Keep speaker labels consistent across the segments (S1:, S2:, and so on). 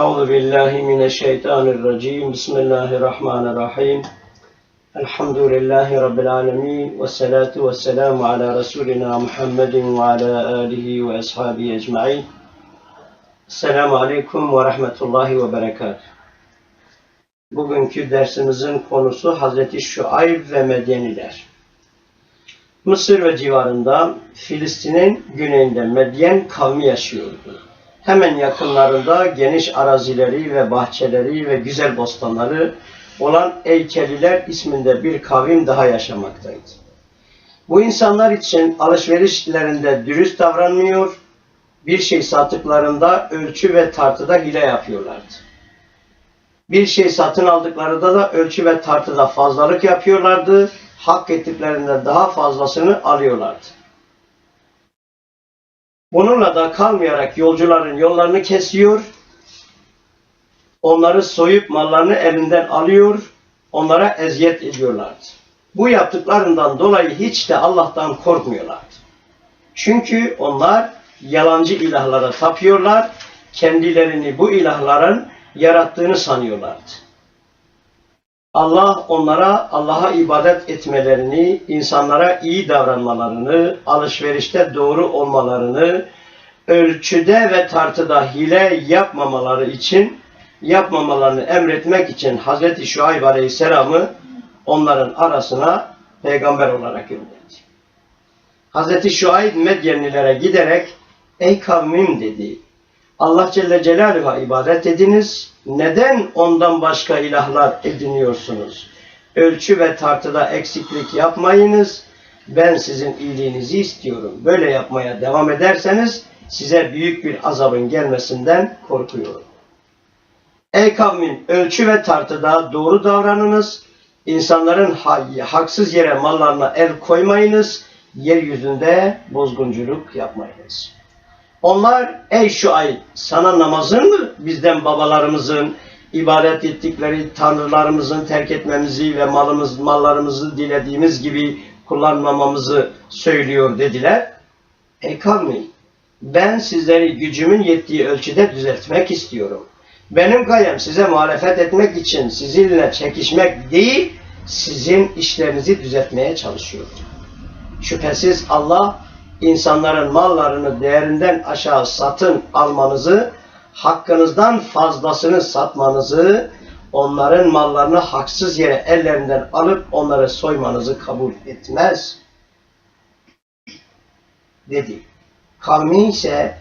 S1: أعوذ بالله من الشيطان الرجيم بسم الله الرحمن الرحيم الحمد لله رب العالمين والصلاة والسلام على رسولنا محمد وعلى آله وأصحابه أجمعين السلام عليكم ورحمة الله وبركاته Bugünkü dersimizin konusu Hazreti Şuayb ve Medyeniler. Mısır ve civarında Filistin'in güneyinde Medyen kavmi yaşıyordu. Hemen yakınlarında geniş arazileri ve bahçeleri ve güzel bostanları olan Eykeliler isminde bir kavim daha yaşamaktaydı. Bu insanlar için alışverişlerinde dürüst davranmıyor, bir şey sattıklarında ölçü ve tartıda hile yapıyorlardı. Bir şey satın aldıklarında da ölçü ve tartıda fazlalık yapıyorlardı, hak ettiklerinden daha fazlasını alıyorlardı. Bununla da kalmayarak yolcuların yollarını kesiyor, onları soyup mallarını elinden alıyor, onlara eziyet ediyorlardı. Bu yaptıklarından dolayı hiç de Allah'tan korkmuyorlardı. Çünkü onlar yalancı ilahlara tapıyorlar, kendilerini bu ilahların yarattığını sanıyorlardı. Allah onlara Allah'a ibadet etmelerini, insanlara iyi davranmalarını, alışverişte doğru olmalarını, ölçüde ve tartıda hile yapmamaları için, yapmamalarını emretmek için Hz. Şuayb Aleyhisselam'ı onların arasına peygamber olarak gönderdi. Hz. Şuayb Medyenlilere giderek, ey kavmim dedi, Allah Celle Celaluhu'ya ibadet ediniz. Neden ondan başka ilahlar ediniyorsunuz? Ölçü ve tartıda eksiklik yapmayınız. Ben sizin iyiliğinizi istiyorum. Böyle yapmaya devam ederseniz size büyük bir azabın gelmesinden korkuyorum. Ey kavmin ölçü ve tartıda doğru davranınız. İnsanların haksız yere mallarına el koymayınız. Yeryüzünde bozgunculuk yapmayınız. Onlar ey şu ay sana namazın mı bizden babalarımızın ibadet ettikleri tanrılarımızın terk etmemizi ve malımız mallarımızı dilediğimiz gibi kullanmamamızı söylüyor dediler. Ey kavmi ben sizleri gücümün yettiği ölçüde düzeltmek istiyorum. Benim gayem size muhalefet etmek için sizinle çekişmek değil, sizin işlerinizi düzeltmeye çalışıyorum. Şüphesiz Allah insanların mallarını değerinden aşağı satın almanızı, hakkınızdan fazlasını satmanızı, onların mallarını haksız yere ellerinden alıp onları soymanızı kabul etmez. Dedi. Kavmi ise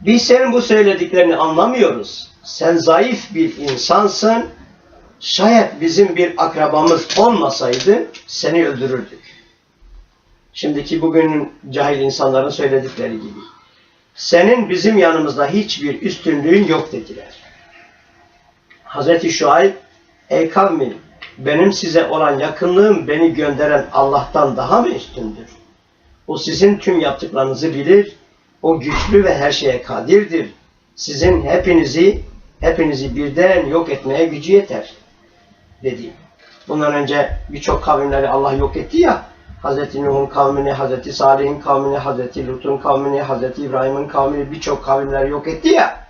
S1: biz senin bu söylediklerini anlamıyoruz. Sen zayıf bir insansın. Şayet bizim bir akrabamız olmasaydı seni öldürürdük. Şimdiki bugünün cahil insanların söyledikleri gibi. Senin bizim yanımızda hiçbir üstünlüğün yok dediler. Hazreti Şuayb, ey kavmin, benim size olan yakınlığım beni gönderen Allah'tan daha mı üstündür? O sizin tüm yaptıklarınızı bilir, o güçlü ve her şeye kadirdir. Sizin hepinizi, hepinizi birden yok etmeye gücü yeter, dedi. Bundan önce birçok kavimleri Allah yok etti ya, Hz. Nuh'un kavmini, Hz. Salih'in kavmini, Hz. Lut'un kavmini, Hz. İbrahim'in kavmini birçok kavimler yok etti ya.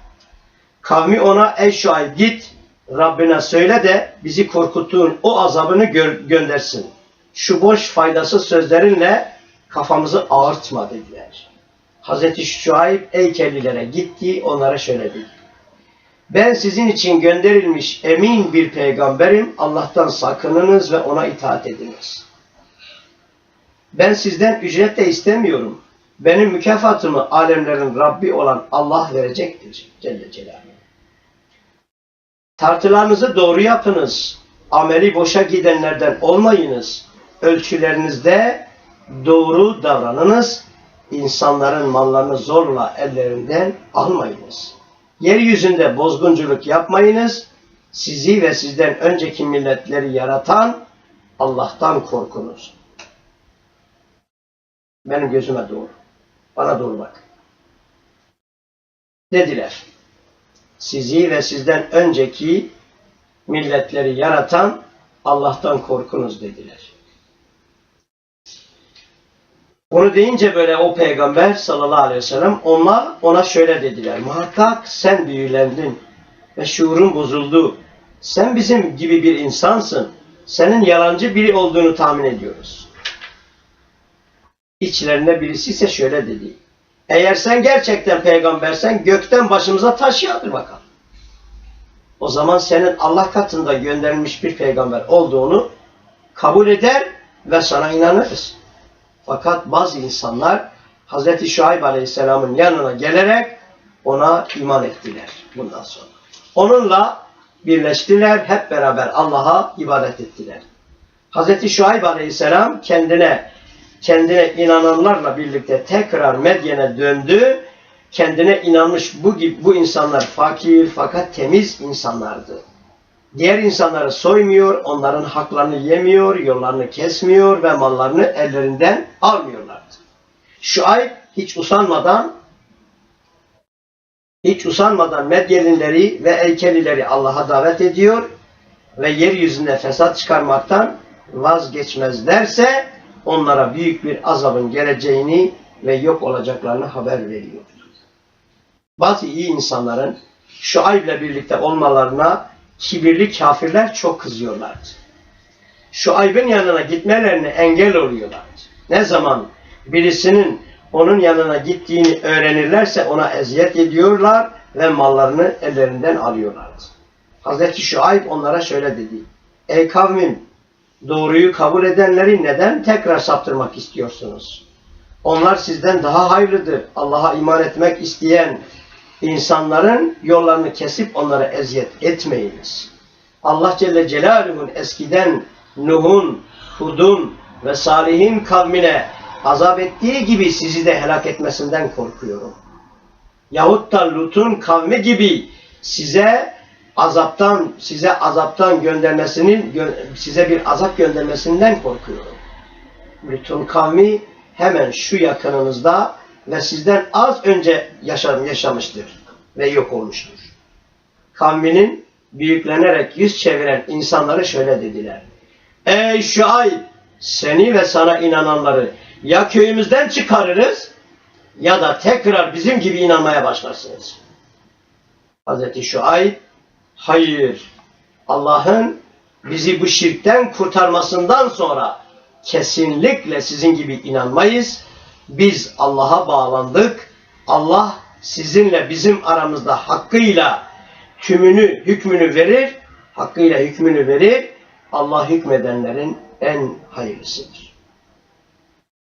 S1: Kavmi ona ey Şuayb git Rabbine söyle de bizi korkuttuğun o azabını gö göndersin. Şu boş faydasız sözlerinle kafamızı ağırtma dediler. Hz. Şuayb ey kellilere gitti onlara şöyle dedi. Ben sizin için gönderilmiş emin bir peygamberim. Allah'tan sakınınız ve ona itaat ediniz. Ben sizden ücret de istemiyorum. Benim mükafatımı alemlerin Rabbi olan Allah verecektir. Celle Celaluhu. Tartılarınızı doğru yapınız. Ameli boşa gidenlerden olmayınız. Ölçülerinizde doğru davranınız. İnsanların mallarını zorla ellerinden almayınız. Yeryüzünde bozgunculuk yapmayınız. Sizi ve sizden önceki milletleri yaratan Allah'tan korkunuz. Benim gözüme doğru. Bana doğru bak. Dediler. Sizi ve sizden önceki milletleri yaratan Allah'tan korkunuz dediler. Bunu deyince böyle o peygamber sallallahu aleyhi ve sellem onlar ona şöyle dediler. Muhakkak sen büyülendin. ve şuurun bozuldu. Sen bizim gibi bir insansın. Senin yalancı biri olduğunu tahmin ediyoruz. İçlerinde birisi ise şöyle dedi. Eğer sen gerçekten peygambersen gökten başımıza taş yağdır bakalım. O zaman senin Allah katında gönderilmiş bir peygamber olduğunu kabul eder ve sana inanırız. Fakat bazı insanlar Hz. Şuayb Aleyhisselam'ın yanına gelerek ona iman ettiler bundan sonra. Onunla birleştiler, hep beraber Allah'a ibadet ettiler. Hz. Şuayb Aleyhisselam kendine kendine inananlarla birlikte tekrar Medyen'e döndü. Kendine inanmış bu gibi bu insanlar fakir fakat temiz insanlardı. Diğer insanları soymuyor, onların haklarını yemiyor, yollarını kesmiyor ve mallarını ellerinden almıyorlardı. Şuayb hiç usanmadan hiç usanmadan Medyenlileri ve Eykelileri Allah'a davet ediyor ve yeryüzünde fesat çıkarmaktan vazgeçmezlerse onlara büyük bir azabın geleceğini ve yok olacaklarını haber veriyor. Bazı iyi insanların Şuayb ile birlikte olmalarına kibirli kafirler çok kızıyorlardı. Şuayb'in yanına gitmelerine engel oluyorlardı. Ne zaman birisinin onun yanına gittiğini öğrenirlerse ona eziyet ediyorlar ve mallarını ellerinden alıyorlardı. Hazreti Şuayb onlara şöyle dedi. Ey kavmim doğruyu kabul edenleri neden tekrar saptırmak istiyorsunuz? Onlar sizden daha hayırlıdır. Allah'a iman etmek isteyen insanların yollarını kesip onlara eziyet etmeyiniz. Allah Celle Celaluhu'nun eskiden Nuh'un, Hud'un ve Salih'in kavmine azap ettiği gibi sizi de helak etmesinden korkuyorum. Yahut da Lut'un kavmi gibi size azaptan size azaptan göndermesinin size bir azap göndermesinden korkuyorum. Lut'un kavmi hemen şu yakınınızda ve sizden az önce yaşam, yaşamıştır ve yok olmuştur. Kavminin büyüklenerek yüz çeviren insanları şöyle dediler. Ey Şuayb seni ve sana inananları ya köyümüzden çıkarırız ya da tekrar bizim gibi inanmaya başlarsınız. Hz. Şuayb hayır Allah'ın bizi bu şirkten kurtarmasından sonra kesinlikle sizin gibi inanmayız. Biz Allah'a bağlandık. Allah sizinle bizim aramızda hakkıyla tümünü, hükmünü verir. Hakkıyla hükmünü verir. Allah hükmedenlerin en hayırlısıdır.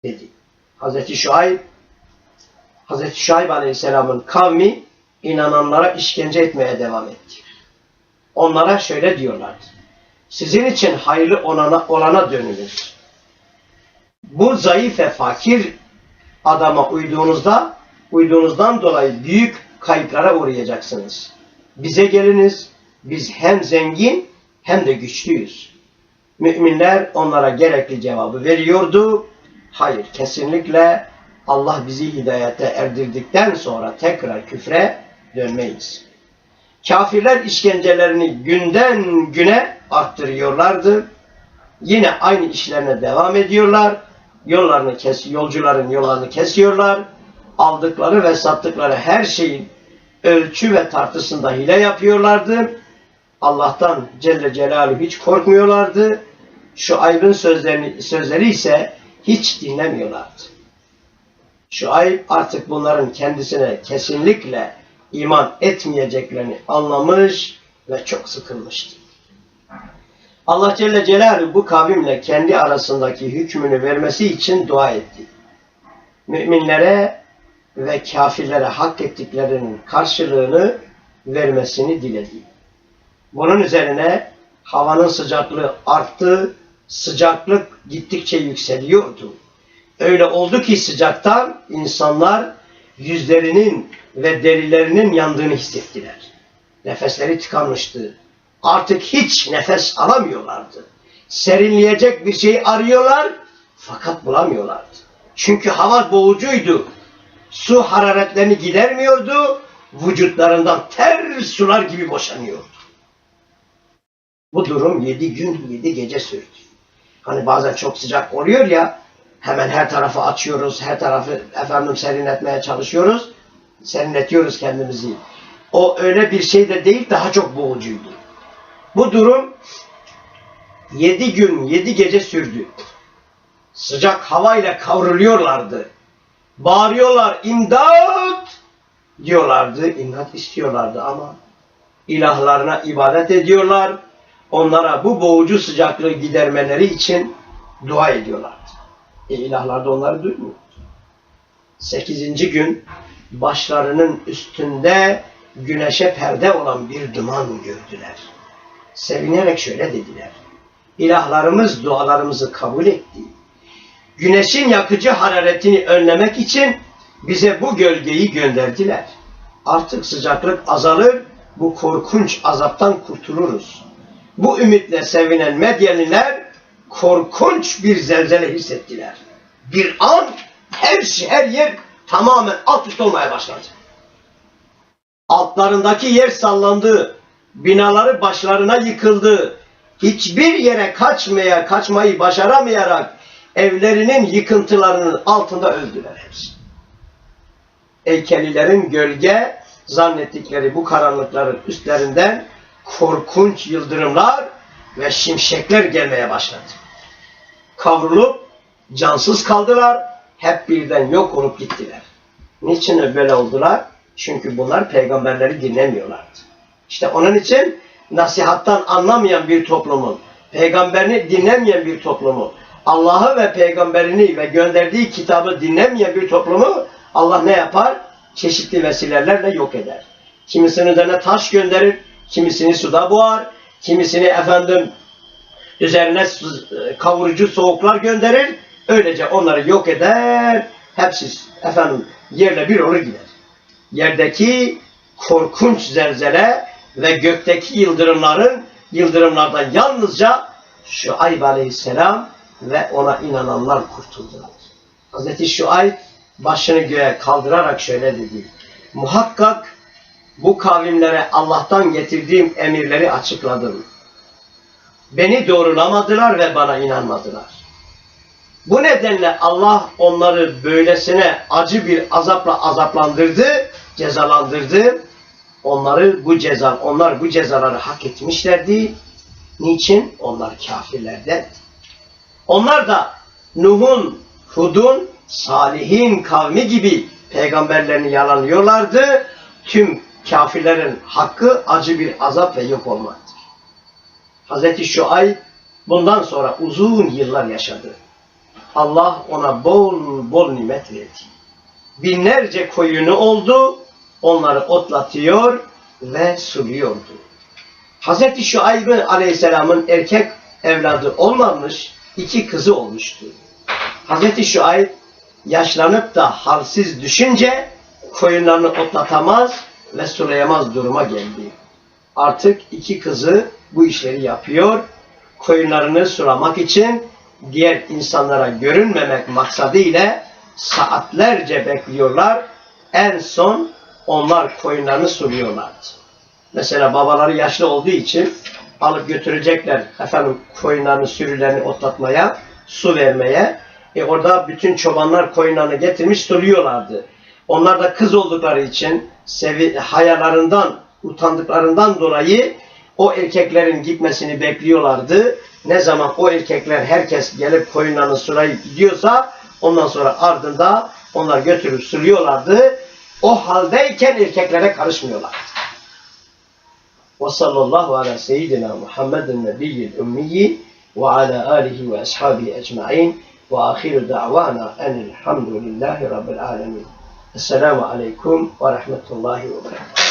S1: Dedi. Hazreti Şuayb Hazreti Şuayb Aleyhisselam'ın kavmi inananlara işkence etmeye devam etti. Onlara şöyle diyorlardı. Sizin için hayırlı olana, olana dönülür. Bu zayıf ve fakir adama uyduğunuzda, uyduğunuzdan dolayı büyük kayıplara uğrayacaksınız. Bize geliniz, biz hem zengin hem de güçlüyüz. Müminler onlara gerekli cevabı veriyordu. Hayır, kesinlikle Allah bizi hidayete erdirdikten sonra tekrar küfre dönmeyiz. Kafirler işkencelerini günden güne arttırıyorlardı. Yine aynı işlerine devam ediyorlar. Yollarını kes, yolcuların yollarını kesiyorlar. Aldıkları ve sattıkları her şeyin ölçü ve tartısında hile yapıyorlardı. Allah'tan Celle Celaluhu hiç korkmuyorlardı. Şu aybın sözlerini, sözleri ise hiç dinlemiyorlardı. Şu ayıp artık bunların kendisine kesinlikle iman etmeyeceklerini anlamış ve çok sıkılmıştı. Allah Celle Celaluhu bu kavimle kendi arasındaki hükmünü vermesi için dua etti. Müminlere ve kafirlere hak ettiklerinin karşılığını vermesini diledi. Bunun üzerine havanın sıcaklığı arttı, sıcaklık gittikçe yükseliyordu. Öyle oldu ki sıcaktan insanlar yüzlerinin ve derilerinin yandığını hissettiler. Nefesleri tıkanmıştı. Artık hiç nefes alamıyorlardı. Serinleyecek bir şey arıyorlar fakat bulamıyorlardı. Çünkü hava boğucuydu. Su hararetlerini gidermiyordu. Vücutlarından ter sular gibi boşanıyordu. Bu durum yedi gün yedi gece sürdü. Hani bazen çok sıcak oluyor ya hemen her tarafı açıyoruz, her tarafı efendim serinletmeye çalışıyoruz. Serinletiyoruz kendimizi. o öyle bir şey de değil, daha çok boğucuydu. Bu durum yedi gün, yedi gece sürdü. Sıcak havayla kavruluyorlardı. Bağırıyorlar, imdat diyorlardı, imdat istiyorlardı ama ilahlarına ibadet ediyorlar. Onlara bu boğucu sıcaklığı gidermeleri için dua ediyorlardı. E ilahlar da onları duymuyor. Sekizinci gün başlarının üstünde güneşe perde olan bir duman gördüler. Sevinerek şöyle dediler. İlahlarımız dualarımızı kabul etti. Güneşin yakıcı hararetini önlemek için bize bu gölgeyi gönderdiler. Artık sıcaklık azalır, bu korkunç azaptan kurtuluruz. Bu ümitle sevinen Medyaniler korkunç bir zelzele hissettiler. Bir an her şey, her yer tamamen alt üst olmaya başladı. Altlarındaki yer sallandı, binaları başlarına yıkıldı. Hiçbir yere kaçmaya, kaçmayı başaramayarak evlerinin yıkıntılarının altında öldüler hepsi. Eykelilerin gölge zannettikleri bu karanlıkların üstlerinden korkunç yıldırımlar ve şimşekler gelmeye başladı. Kavrulup cansız kaldılar, hep birden yok olup gittiler. Niçin böyle oldular? Çünkü bunlar peygamberleri dinlemiyorlardı. İşte onun için nasihattan anlamayan bir toplumun, peygamberini dinlemeyen bir toplumu, Allah'ı ve peygamberini ve gönderdiği kitabı dinlemeyen bir toplumu Allah ne yapar? Çeşitli vesilelerle yok eder. Kimisinin üzerine taş gönderir, kimisini suda boğar, kimisini efendim üzerine kavurucu soğuklar gönderir. Öylece onları yok eder. Hepsi efendim yerle bir olur gider. Yerdeki korkunç zelzele ve gökteki yıldırımların yıldırımlardan yalnızca Şuayb aleyhisselam ve ona inananlar kurtuldular. Hz. Şuayb başını göğe kaldırarak şöyle dedi. Muhakkak bu kavimlere Allah'tan getirdiğim emirleri açıkladım. Beni doğrulamadılar ve bana inanmadılar. Bu nedenle Allah onları böylesine acı bir azapla azaplandırdı, cezalandırdı. Onları bu ceza, onlar bu cezaları hak etmişlerdi. Niçin? Onlar kafirlerden. Onlar da Nuh'un, Hud'un, Salih'in kavmi gibi peygamberlerini yalanlıyorlardı. Tüm kafirlerin hakkı acı bir azap ve yok olmaktır. Hz. Şuayb bundan sonra uzun yıllar yaşadı. Allah ona bol bol nimet verdi. Binlerce koyunu oldu, onları otlatıyor ve suluyordu. Hz. Şuayb aleyhisselamın erkek evladı olmamış, iki kızı olmuştu. Hz. Şuayb yaşlanıp da halsiz düşünce koyunlarını otlatamaz ve sulayamaz duruma geldi. Artık iki kızı bu işleri yapıyor. Koyunlarını sulamak için diğer insanlara görünmemek maksadıyla saatlerce bekliyorlar. En son onlar koyunlarını suluyorlardı. Mesela babaları yaşlı olduğu için alıp götürecekler efendim koyunlarını sürülerini otlatmaya, su vermeye. E orada bütün çobanlar koyunlarını getirmiş suluyorlardı. Onlar da kız oldukları için sevi hayalarından, utandıklarından dolayı o erkeklerin gitmesini bekliyorlardı. Ne zaman o erkekler herkes gelip koyunlarını sulayıp gidiyorsa ondan sonra ardında onlar götürüp suluyorlardı. O haldeyken erkeklere karışmıyorlardı. Ve sallallahu ala seyyidina Muhammedin nebiyyil ümmiyi ve ala alihi ve ashabihi ecma'in ve ahiru da'vana enilhamdülillahi rabbil alemin. Esselamu aleyküm ve rahmetullahi ve berekatuhu.